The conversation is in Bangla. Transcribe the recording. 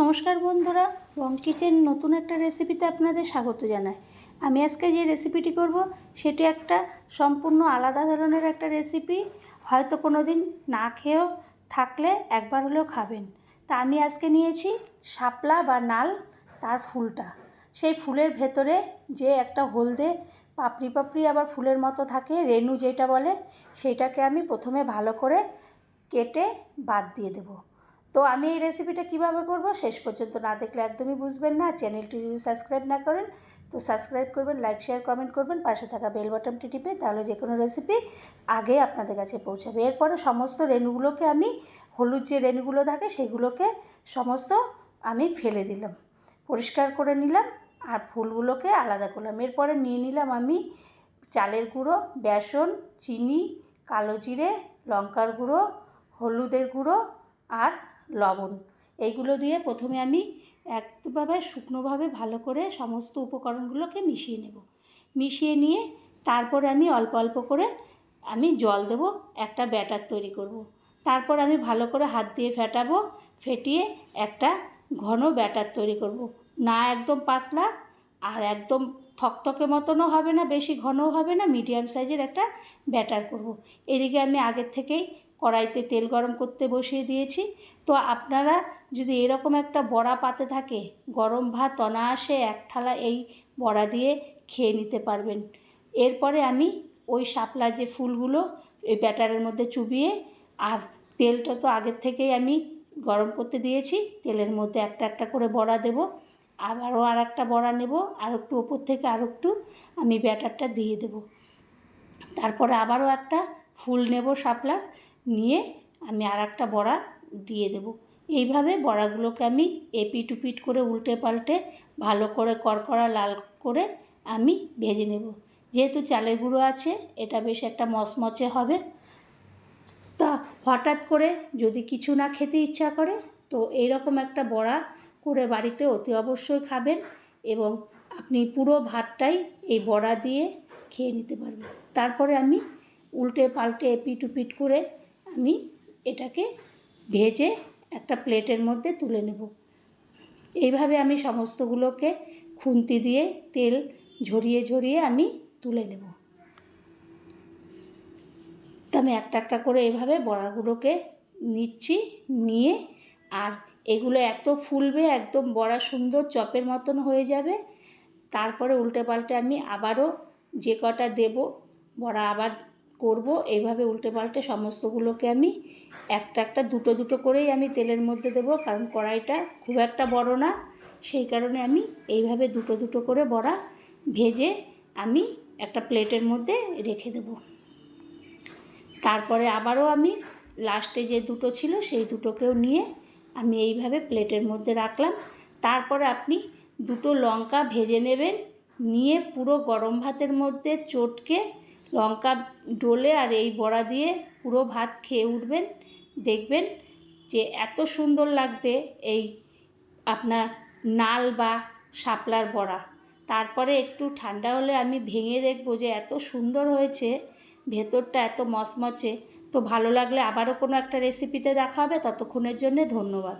নমস্কার বন্ধুরা রং কিচেন নতুন একটা রেসিপিতে আপনাদের স্বাগত জানাই। আমি আজকে যে রেসিপিটি করব, সেটি একটা সম্পূর্ণ আলাদা ধরনের একটা রেসিপি হয়তো কোনো দিন না খেয়েও থাকলে একবার হলেও খাবেন। তা আমি আজকে নিয়েছি শাপলা বা নাল, তার ফুলটা। সেই ফুলের ভেতরে যে একটা হলদে পাপড়ি পাপড়ি আবার ফুলের মতো থাকে, রেনু যেটা বলে সেইটাকে আমি প্রথমে ভালো করে কেটে বাদ দিয়ে দেবো। তো আমি এই রেসিপিটা কীভাবে করব শেষ পর্যন্ত না দেখলে একদমই বুঝবেন না। চ্যানেলটি যদি সাবস্ক্রাইব না করেন, তো সাবস্ক্রাইব করবেন লাইক শেয়ার কমেন্ট করবেন, পাশে থাকা বেল বাটনটি টিপে তাহলে যে কোনো রেসিপি আগে আপনাদের কাছে পৌঁছাবে। এরপরে সমস্ত রেণুগুলোকে আমি, হলুদ যে রেণুগুলো থাকে সেগুলোকে সমস্ত আমি ফেলে দিলাম। পরিষ্কার করে নিলাম আর ফুলগুলোকে আলাদা করলাম। এরপরে নিয়ে নিলাম আমি চালের গুঁড়ো, বেসন, চিনি, কালো জিরে, লঙ্কার গুঁড়ো, হলুদের গুঁড়ো আর লবণ এইগুলো দিয়ে প্রথমে আমি একভাবে শুকনোভাবে ভালো করে সমস্ত উপকরণগুলোকে মিশিয়ে নেব মিশিয়ে নিয়ে তারপরে আমি অল্প অল্প করে আমি জল দেব, একটা ব্যাটার তৈরি করব। তারপর আমি ভালো করে হাত দিয়ে ফেটাবো, ফেটিয়ে একটা ঘন ব্যাটার তৈরি করব। না একদম পাতলা আর একদম থকথকে মতনও হবে না, বেশি ঘনও হবে না মিডিয়াম সাইজের একটা ব্যাটার করব। এদিকে আমি আগের থেকেই কড়াইতে তেল গরম করতে বসিয়ে দিয়েছি। তো আপনারা যদি এরকম একটা বড়া পাতে থাকে, গরম ভাত অনায়াসে এক থালা এই বড়া দিয়ে খেয়ে নিতে পারবেন। এরপরে আমি ওই শাপলা যে ফুলগুলো, এই ব্যাটারের মধ্যে চুবিয়ে, আর তেলটা তো আগের থেকেই আমি গরম করতে দিয়েছি, তেলের মধ্যে একটা একটা করে বড়া দেব। আবারও আর একটা বড়া নেব, আর একটু ওপর থেকে আর একটু আমি ব্যাটারটা দিয়ে দেব। তারপরে আবারও একটা ফুল নেব শাপলার, নিয়ে আমি আর একটা বড়া দিয়ে দেব। এইভাবে বড়াগুলোকে আমি এপিট উপিট করে উল্টে পাল্টে ভালো করে কড়কড়া লাল করে আমি ভেজে নেব। যেহেতু চালের গুঁড়ো আছে, এটা বেশ একটা মচমচে হবে। তা হঠাৎ করে যদি কিছু না খেতে ইচ্ছা করে, তো এইরকম একটা বড়া করে বাড়িতে অতি অবশ্যই খাবেন এবং আপনি পুরো ভাতটাই এই বড়া দিয়ে খেয়ে নিতে পারবেন। তারপরে আমি উল্টে পাল্টে এপিট উপিট করে আমি এটাকে ভেজে একটা প্লেটের মধ্যে তুলে নেব। এইভাবে আমি সমস্তগুলোকে খুন্তি দিয়ে তেল ঝরিয়ে ঝরিয়ে আমি তুলে নেব। তো আমি একটা একটা করে এভাবে বড়াগুলোকে নিচ্ছি, নিয়ে আর এগুলো এত ফুলবে, একদম বড়া সুন্দর চপের মতন হয়ে যাবে। তারপরে উল্টে পাল্টে আমি আবারও যে কটা দেব, বড়া আবার করব। এইভাবে উল্টে পাল্টে সমস্তগুলোকে আমি একটা একটা দুটো দুটো করেই আমি তেলের মধ্যে দেব, কারণ কড়াইটা খুব একটা বড় না। সেই কারণে আমি এইভাবে দুটো দুটো করে বড়া ভেজে আমি একটা প্লেটের মধ্যে রেখে দেব। তারপরে আবারও আমি লাস্টে যে দুটো ছিল সেই দুটোকেও নিয়ে আমি এইভাবে প্লেটের মধ্যে রাখলাম। তারপরে আপনি দুটো লঙ্কা ভেজে নেবেন। নিয়ে পুরো গরম ভাতের মধ্যে চটকে লঙ্কা ডোলে আর এই বড়া দিয়ে পুরো ভাত খেয়ে উঠবেন। দেখবেন যে এত সুন্দর লাগবে এই আপনার নাল বা শাপলার বড়া। তারপরে একটু ঠান্ডা হলে আমি ভেঙে দেখব যে এত সুন্দর হয়েছে, ভেতরটা এত মচমচে। তো ভালো লাগলে আবারও কোনো একটা রেসিপিতে দেখা হবে ততক্ষণের জন্যে ধন্যবাদ।